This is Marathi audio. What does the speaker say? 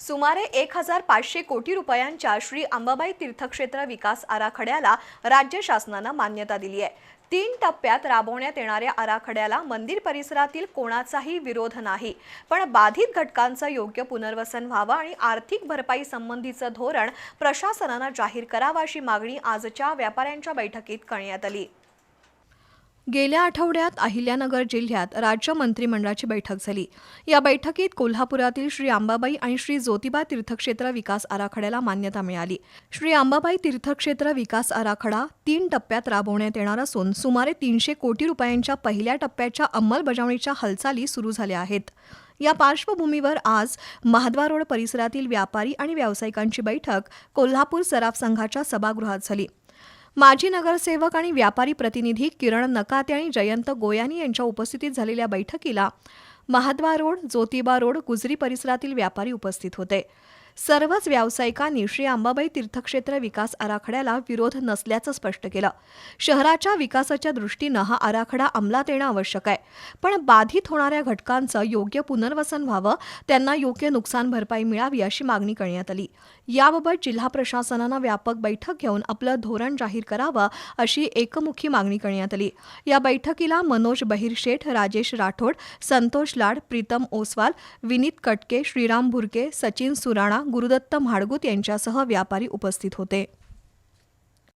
सुमारे एक हजार पाचशे कोटी रुपयांच्या श्री अंबाबाई तीर्थक्षेत्र विकास आराखड्याला राज्य शासनानं मान्यता दिली आहे. तीन टप्प्यात राबवण्यात येणाऱ्या आराखड्याला मंदिर परिसरातील कोणाचाही विरोध नाही पण बाधित घटकांचं योग्य पुनर्वसन व्हावं आणि आर्थिक भरपाई संबंधीचं धोरण प्रशासनानं जाहीर करावं अशी मागणी आजच्या व्यापाऱ्यांच्या बैठकीत करण्यात आली. गेल्या आठवड्यात अहिल्यानगर जिल्ह्यात राज्य मंत्रिमंडळाची बैठक झाली. या बैठकीत कोल्हापुरातील श्री अंबाबाई आणि श्री ज्योतिबा तीर्थक्षेत्र विकास आराखड्याला मान्यता मिळाली. श्री अंबाबाई तीर्थक्षेत्र विकास आराखडा तीन टप्प्यात राबवण्यात येणार असून सुमारे तीनशे कोटी रुपयांच्या पहिल्या टप्प्याच्या अंमलबजावणीच्या हालचाली सुरू झाल्या आहेत. या पार्श्वभूमीवर आज महाद्वार रोड परिसरातील व्यापारी आणि व्यावसायिकांची बैठक कोल्हापूर सराफ संघाच्या सभागृहात झाली. माजी नगरसेवक आणि व्यापारी प्रतिनिधी किरण नकाते आणि जयंत गोयानी यांच्या उपस्थितीत झालेल्या बैठकीला महाद्वा रोड ज्योतिबा रोड गुजरी परिसरातील व्यापारी उपस्थित होते. सर्वच व्यावसायिकांनी श्री अंबाबाई तीर्थक्षेत्र विकास आराखड्याला विरोध नसल्याचं स्पष्ट केलं. शहराच्या विकासाच्या दृष्टीनं हा आराखडा अंमलात येणं आवश्यक आहे. पण बाधित होणाऱ्या घटकांचं योग्य पुनर्वसन व्हावं त्यांना योग्य नुकसान भरपाई मिळावी अशी मागणी करण्यात आली. याबाबत जिल्हा प्रशासनानं व्यापक बैठक घेऊन आपलं धोरण जाहीर करावं अशी एकमुखी मागणी करण्यात आली. या बैठकीला मनोज बहिरशेठ राजेश राठोड संतोष लाड प्रीतम ओसवाल विनीत कटके श्रीराम भुरके सचिन सुराणा गुरुदत्त म्हाडगुत यांच्यासह व्यापारी उपस्थित होते.